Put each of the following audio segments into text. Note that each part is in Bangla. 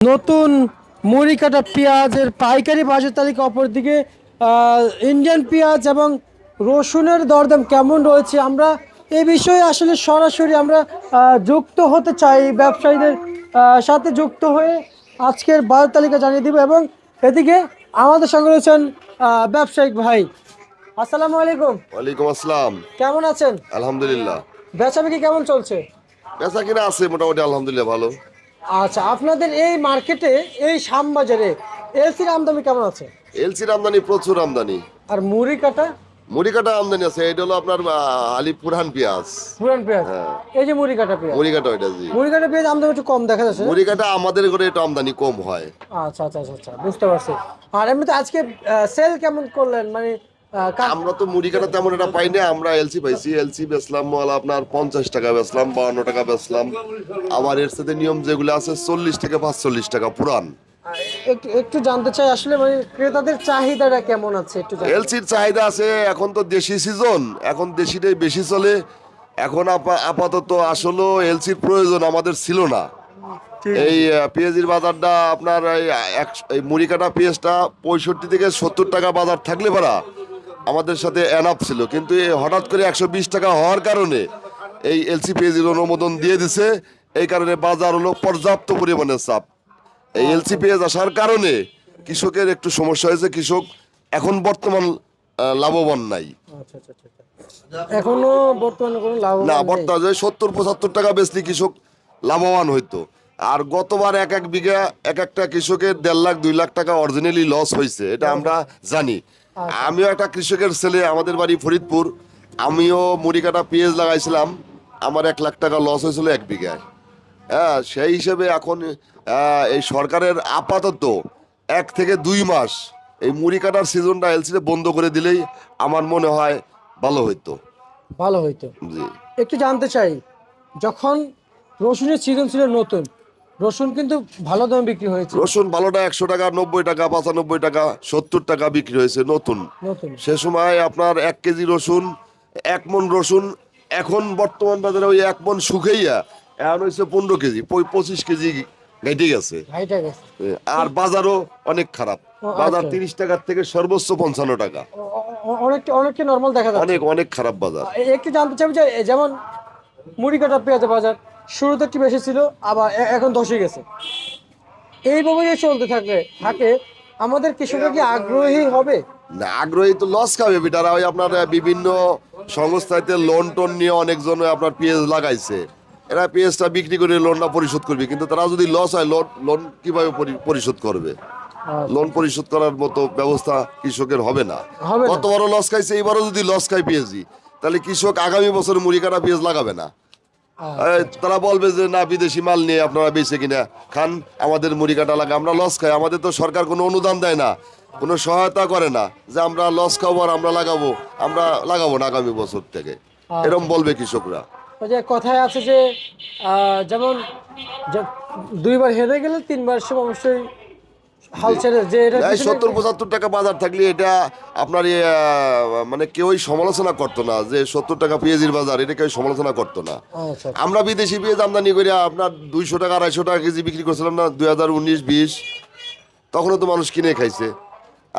নতুন মুড়ি কাটা পেঁয়াজের পাইকারি বাজার তালিকা অপরদিকে ইন্ডিয়ান পেঁয়াজ এবং রসুনের দরদাম কেমন রয়েছে? আমরা এ বিষয়ে আসলে সরাসরি আমরা যুক্ত হতে চাই ব্যবসায়ীদের সাথে যুক্ত হয়ে আজকের বাজার তালিকা জানিয়ে দিব এবং এদিকে আমাদের সঙ্গে রয়েছেন আহ, ব্যবসায়িক ভাই। আসসালামু আলাইকুম। ওয়ালাইকুম আসসালাম। কেমন আছেন? আলহামদুলিল্লাহ। বেচা বিক্রি কেমন চলছে? বেচা কিনা আছে মোটামুটি আলহামদুলিল্লাহ ভালো। আচ্ছা আপনাদের এই মার্কেটে এই শ্যামবাজারে এলসির আমদানি কেমন আছে? এলসির আমদানি প্রচুর আমদানি। আর মুড়ি কাটা? মুড়ি কাটা আমদানি আছে এটা হলো আপনার আলি পুরহান পেঁয়াজ। পুরান পেঁয়াজ? হ্যাঁ। এই যে মুড়ি কাটা পেঁয়াজ। মুড়ি কাটা ওইটা জি। মুড়ি কাটা পেঁয়াজ আমদানি একটু কম দেখা যাচ্ছে। মুড়ি কাটা আমাদের করে এটা আমদানি কম হয়। আচ্ছা আচ্ছা আচ্ছা আচ্ছা বুঝতে পারছি। আর এমনিতে আজকে সেল কেমন করলেন? মানে আমরা তো মুড়ি কাটা তেমন এটা পাই না আমরা এলসি পাইছি এলসি বেচলাম মাল আপনার পঞ্চাশ টাকা বেচলাম বাউন্ন টাকা বেচলাম। আবার এর সাথে নিয়ম যেগুলো আছে চল্লিশ থেকে পাঁচচল্লিশ টাকা পুরান। একটু জানতে চাই আসলে মানে ক্রেতাদের চাহিদাটা কেমন আছে একটু এলসির চাহিদা আছে এখন তো দেশি সিজন এখন দেশিটাই বেশি চলে। এখন আপা- আপাতত আসলে এলসির প্রয়োজন আমাদের ছিল না। এই পেঁয়াজির বাজারটা আপনার এই এই মুড়ি কাটা পেঁয়াজটা পঁয়ষট্টি থেকে সত্তর টাকা বাজার থাকলে পারা আমাদের সাথে এনাফ ছিল। কিন্তু এই হঠাৎ করে একশো বিশ টাকা হওয়ার কারণে এই এলসি পেঁয়াজির অনুমোদন দিয়ে দিছে। এই কারণে বাজার হলো পর্যাপ্ত পরিমাণে চাপ। এই এলসি পেঁয়াজ আসার কারণে কৃষকের একটু সমস্যা হয়েছে। কৃষক এখন বর্তমান লাভবান নাই। আচ্ছা আচ্ছা আচ্ছা। এখনও বর্তমানে কোনো লাভ না বর্তমানে সত্তর পঁচাত্তর টাকা বেচলে কৃষক লাভবান হইতো। আর গতবার এক এক বিঘা এক একটা কৃষকের দেড় লাখ দুই লাখ টাকা অরিজিনালি লস হয়েছে এটা আমরা জানি। আমিও একটা কৃষকের ছেলে আমাদের বাড়ি ফরিদপুর। আমিও মুড়ি কাটা পেঁয়াজ লাগাইছিলাম। আমার এক লাখ টাকা লস হয়েছিল এক বিঘায়। হ্যাঁ সেই হিসেবে এখন এই সরকারের আপাতত এক থেকে দুই মাস এই মুড়ি কাটার সিজনটা এলসিতে বন্ধ করে দিলেই আমার মনে হয় ভালো হইতো। ভালো হইতো। জি। একটু জানতে চাই যখন রসুনের সিজন ছিল নতুন রসুন কিন্তু ভালো দামে বিক্রি হয়েছে। রসুন ভালোটা একশো টাকা নব্বই টাকা পঁচানব্বই টাকা সত্তর টাকা বিক্রি হয়েছে নতুন। সে সময় আপনার এক কেজি রসুন এক মন রসুন এখন বর্তমান বাজারে ওই এক মন শুকাইয়া এখন হয়েছে পনেরো কেজি পঁচিশ কেজি ঘেটে গেছে। আর বাজারও অনেক খারাপ। বাজার আচ্ছা। তিরিশ টাকার থেকে সর্বোচ্চ পঞ্চান্ন টাকা। অনেকটা অনেকটা নর্মাল দেখা যাচ্ছে। অনেক অনেক খারাপ বাজার। একটু জানতে চাই যে যেমন মুড়ি কাটা পেঁয়াজের বাজার শুরুতে একটু বেশি ছিল আবার এখন ধসে গেছে। এইভাবে যে চলতে থাকে থাকে আমাদের কৃষকরা কি আগ্রহী হবে? না আগ্রহী তো লস খাবে বেটারা ওই আপনার বিভিন্ন সংস্থাতে লোন টোন নিয়ে অনেকজন আপনার পেঁয়াজ লাগাইছে। এরা পেঁয়াজটা বিক্রি করে লোনটা পরিশোধ করবে। কিন্তু তারা যদি লস হয় লোন লোন কীভাবে পরিশোধ করবে? লোন পরিশোধ করার মতো ব্যবস্থা কৃষকের হবে না। কত। গতবারও লস খাইছে এবারও যদি লস খায় পেঁয়াজি তাহলে কৃষক আগামী বছর মুড়ি কাটা পেঁয়াজ লাগাবে না। তারা বলবে যে না বিদেশি মাল নিয়ে আপনারা বেঁচে কিনা। খান আমাদের মুড়ি কাটা লাগে আমরা লস খাই। আমাদের তো সরকার কোনো অনুদান দেয় না কোনো সহায়তা করে না যে আমরা লস খাব আর আমরা লাগাবো। আমরা লাগাবো না আগামী বছর থেকে। এরকম বলবে কৃষকরা। ওই যে কথায় আছে যে যেমন দুইবার হেরে গেলে তিনবার সে অবশ্যই হাল ছেড়ে যে এটা সত্তর পঁচাত্তর টাকা বাজার থাকলে এটা আপনার ইয়ে, মানে কেউই সমালোচনা করতো না যে সত্তর টাকা পেঁয়াজির বাজার এটা কেউ সমালোচনা করতো না। আচ্ছা। আমরা বিদেশি পেঁয়াজ আমদানি করে আপনার দুইশো টাকা আড়াইশো টাকা কেজি বিক্রি করছিলাম না দুই হাজার উনিশ বিশ। তখনও তো মানুষ কিনে খাইছে।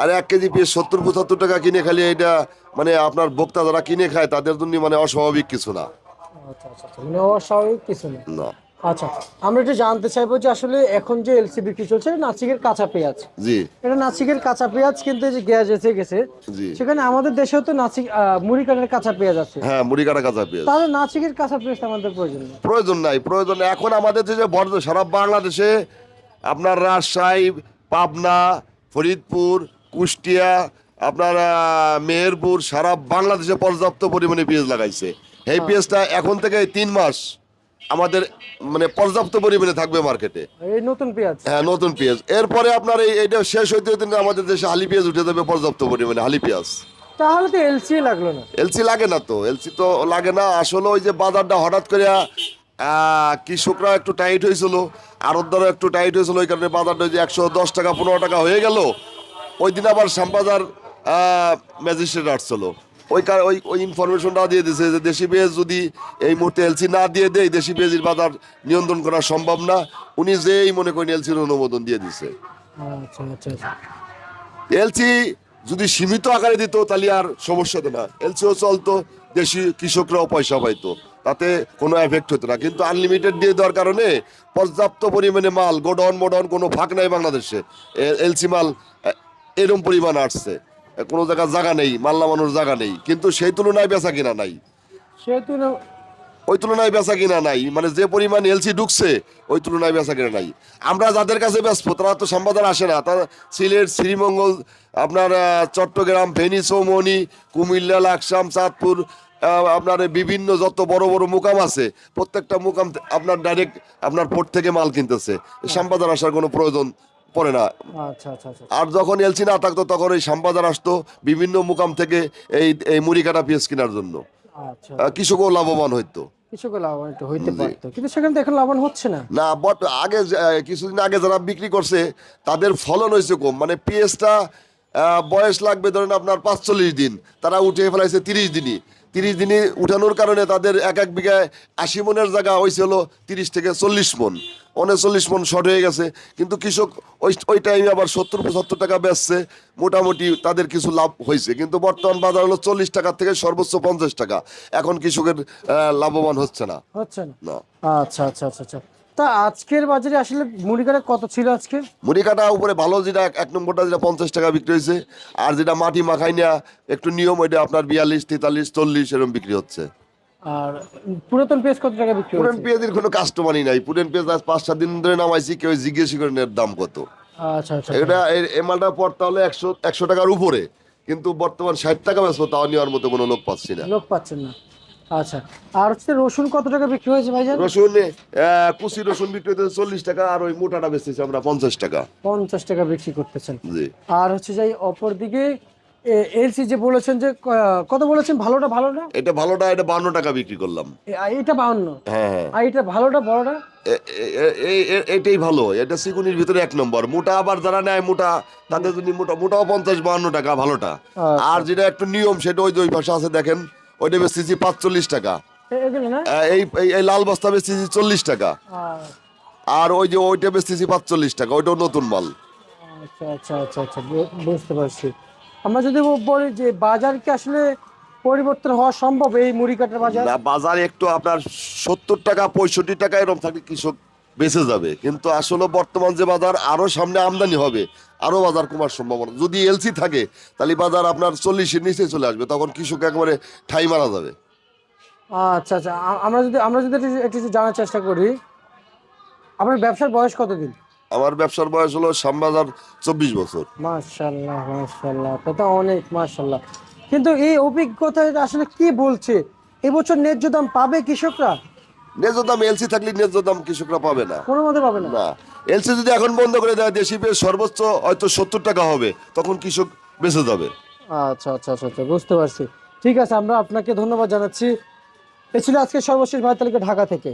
আর এক কেজি পেঁয়াজ সত্তর পঁচাত্তর টাকা কিনে খালি এটা মানে আপনার ভোক্তা যারা কিনে খায় তাদের জন্য মানে অস্বাভাবিক কিছু না। আচ্ছা আচ্ছা। মানে অস্বাভাবিক কিছু না। আচ্ছা আমরা একটু জানতে চাইব যে আসলে এখন যে এলসি বিক্রি চলছে নাসিকের কাঁচা পেঁয়াজ। জি। এটা নাসিকের কাঁচা পেঁয়াজ কিন্তু যে গ্যাস এসে গেছে সেখানে আমাদের দেশেও তো নাসিক মুড়ি কাঠের কাঁচা পেঁয়াজ আছে। হ্যাঁ মুড়ি কাটা কাঁচা পেঁয়াজ। তাহলে নাসিকের কাঁচা পেঁয়াজ আমাদের প্রয়োজন নেই। প্রয়োজন নাই প্রয়োজন নাই। এখন আমাদের যে যে বর্ধ সারা বাংলাদেশে আপনার রাজশাহী পাবনা ফরিদপুর কুষ্টিয়া আপনার মেহেরপুর সারা বাংলাদেশে পর্যাপ্ত পরিমাণে পেঁয়াজ লাগাইছে। এই পেঁয়াজটা এখন থেকে তিন মাস আমাদের মানে পর্যাপ্ত পরিমাণে থাকবে মার্কেটে এই নতুন পেঁয়াজ? হ্যাঁ নতুন পেঁয়াজ। এরপরে আপনার এই এটা শেষ হইতে হইতে আমাদের দেশে হালি পেঁয়াজ উঠে যাবে পর্যাপ্ত পরিমাণে হালি পেঁয়াজ। তাহলে তো এলসি লাগল না। এলসি লাগে না তো এলসি তো লাগে না। আসলে ওই যে বাজারটা হঠাৎ করে কৃষকরা একটু টাইট হয়েছিল আরতদারও একটু টাইট হয়েছিল ওই কারণে বাজারটা ওই যে একশো দশ টাকা পনেরো টাকা হয়ে গেল। ওই দিন আবার শ্যামবাজার ম্যাজিস্ট্রেট আসছিল। ওই কার- ওই ওই ইনফরমেশনটা দিয়ে দিছে যে দেশি পেঁয়াজ যদি এই মুহূর্তে এলসি না দিয়ে দেয় দেশি পেঁয়াজের বাজার নিয়ন্ত্রণ করা সম্ভব না। উনি যেই মনে করেন এলসির অনুমোদন দিয়ে দিছে। আচ্ছা আচ্ছা আচ্ছা। এলসি যদি সীমিত আকারে দিত তাহলে আর সমস্যা হতো না। এলসিও চলতো দেশি কৃষকরাও পয়সা পাইতো। তাতে কোনো এফেক্ট হতো না। কিন্তু আনলিমিটেড দিয়ে দেওয়ার কারণে পর্যাপ্ত পরিমাণে মাল গোডাউন মোডাউন কোনো ফাঁক নাই বাংলাদেশে। এলসি মাল এরম পরিমাণ আসছে। কোনো জায়গায় জায়গা নেই মাল মানুষ জায়গা নেই কিন্তু সেই তুলনায় বেচা কিনা নাই। ওই তুলনায় বেচা কিনা নাই মানে যে পরিমাণ এলসি ঢুকছে ওই তুলনায় বেচা কিনা নাই। আমরা যাদের কাছে ব্যস্ত তারা তো সম্পাদন আসে না তারা সিলেট শ্রীমঙ্গল আপনার চট্টগ্রাম ফেনী চৌমনি কুমিল্লা লাকসাম চাঁদপুর আপনার বিভিন্ন যত বড় বড় মুকাম আছে প্রত্যেকটা মুকাম আপনার ডাইরেক্ট আপনার পোর্ট থেকে মাল কিনতেছে। সম্পাদন আসার কোনো প্রয়োজন পড়ে না। আচ্ছা আচ্ছা আচ্ছা। আর যখন এলসি না থাকতো তখন এই শ্যামবাজার আসতো বিভিন্ন মুকাম থেকে এই এই মুড়ি কাটা পেঁয়াজ কেনার জন্য। আচ্ছা। কৃষকও লাভবান হইতো। না। না বট আগে কিছুদিন আগে যারা বিক্রি করছে তাদের ফলন হয়েছে কম। মানে পেঁয়াজটা বয়স লাগবে ধরেন আপনার পাঁচচল্লিশ দিন। তারা উঠে ফেলাইছে তিরিশ দিনই। তিরিশ দিনে উঠানোর কারণে তাদের এক এক বিঘায় আশি মনের জায়গা হয়েছে হলো তিরিশ থেকে চল্লিশ মন। উনচল্লিশ মন শর্ট হয়ে গেছে। কিন্তু কৃষক ওই ওই টাইমে আবার সত্তর পঁচাত্তর টাকা বেচছে। মোটামুটি তাদের কিছু লাভ হয়েছে কিন্তু বর্তমান বাজার হলো চল্লিশ টাকা থেকে সর্বোচ্চ পঞ্চাশ টাকা। এখন কৃষকের আহ, লাভবান হচ্ছে না। হচ্ছে না। না। আচ্ছা আচ্ছা আচ্ছা আচ্ছা। আজকের বাজারে আসলে মুড়ি কাটা কত ছিল আজকে? মুড়ি কাটা উপরে ভালো যেটা এক- নম্বরটা যেটা পঞ্চাশ টাকা বিক্রি হয়েছে আর যেটা মাটি মাখাই নেওয়া একটু নিয়ম ওইটা আপনার বিয়াল্লিশ তেতাল্লিশ চল্লিশ এরকম বিক্রি হচ্ছে। আর পুরাতন পেঁয়াজ কত টাকা বিক্রি পুরেন পেঁয়াজের কোনো কাস্টমারই নাই। পুরেন পেঁয়াজ আজ পাঁচ সাত দিন ধরে নামাইছি কেউ জিজ্ঞেস করেন এর দাম কত। আচ্ছা আচ্ছা এটা এই- এই মালটা পড়তে হলে একশো একশো টাকার উপরে কিন্তু বর্তমান ষাট টাকা বেচবো তাও নেওয়ার মতো কোনো লোক পাচ্ছি না। লোক পাচ্ছেন না। আচ্ছা আর হচ্ছে রসুন কত টাকা বিক্রি হয়েছে ভাইজান? রসুন কুচি রসুন বিক্রি চল্লিশ টাকা আর ওই মোটাটা বেচতেছি আমরা পঞ্চাশ টাকা। পঞ্চাশ টাকা বিক্রি করতেছেন। আর হচ্ছে যাই অপর দিকে এলসি যে বলেছেন যে কত বলেছেন? ভালোটা ভালোটা? এটা ভালোটা এটা বান্ন টাকা বিক্রি করলাম। এটা বাউন্ন হ্যাঁ হ্যাঁ। আর এটা ভালোটা বড়টা? এটাই ভালো এটা সিকুনির ভিতরে এক নম্বর। মোটা আবার যারা নেয় মোটা তাদের যদি মোটা মোটাও পঞ্চাশ বাহান্ন টাকা ভালোটা। আচ্ছা। আর যেটা একটু নিয়ম সেটা ওই যে ওই পাশে আছে দেখেন ওইটা বেচতেছি পাঁচচল্লিশ টাকা। এই এই- লাল বস্তা বেচতেছি চল্লিশ টাকা। আর- আর ওই যে ওইটা বেচতেছি পাঁচচল্লিশ টাকা ওইটাও নতুন মাল। আচ্ছা আচ্ছা আচ্ছা আচ্ছা বুঝতে পারছি। আমরা যদি বলি যে বাজার কি আসলে পরিবর্তন হওয়া সম্ভব এই মুড়ি কাটার বাজার? বাজার একটু আপনার সত্তর টাকা পঁয়ষট্টি টাকা এরকম থাকলে কৃষক বেঁচে যাবে। কিন্তু আসলে বর্তমান যে বাজার আরও সামনে আমদানি হবে আরও বাজার কমার সম্ভাবনা। যদি এলসি থাকে তাহলে বাজার আপনার চল্লিশের নিচে চলে আসবে তখন কৃষক একেবারে ঠাই মারা যাবে। আচ্ছা আচ্ছা আমরা যদি আমরা যদি একটু- জানার চেষ্টা করি আপনার ব্যবসার বয়স কতদিন? আমার ব্যবসার বয়স হলো শ্যামবাজার চব্বিশ বছর। মাশাল্লাহ মাশাল্লাহ তা তো অনেক মাশাল্লাহ কিন্তু এই অভিজ্ঞতা আসলে কি বলছে? এবছর ন্যায্য দাম পাবে কৃষকরা? ন্যায্য দাম এলসি থাকলে ন্যায্য দাম কৃষকরা পাবে না। কোনো মতে পাবে না। না এলসি যদি এখন বন্ধ করে দেয় দেশি পেয়ে সর্বোচ্চ হয়তো সত্তর টাকা হবে তখন কৃষক বেঁচে যাবে। আচ্ছা আচ্ছা আচ্ছা আচ্ছা বুঝতে পারছি। ঠিক আছে আমরা আপনাকে ধন্যবাদ জানাচ্ছি। এ ছিল আজকে সর্বশেষ ভাই তালিকা ঢাকা থেকে।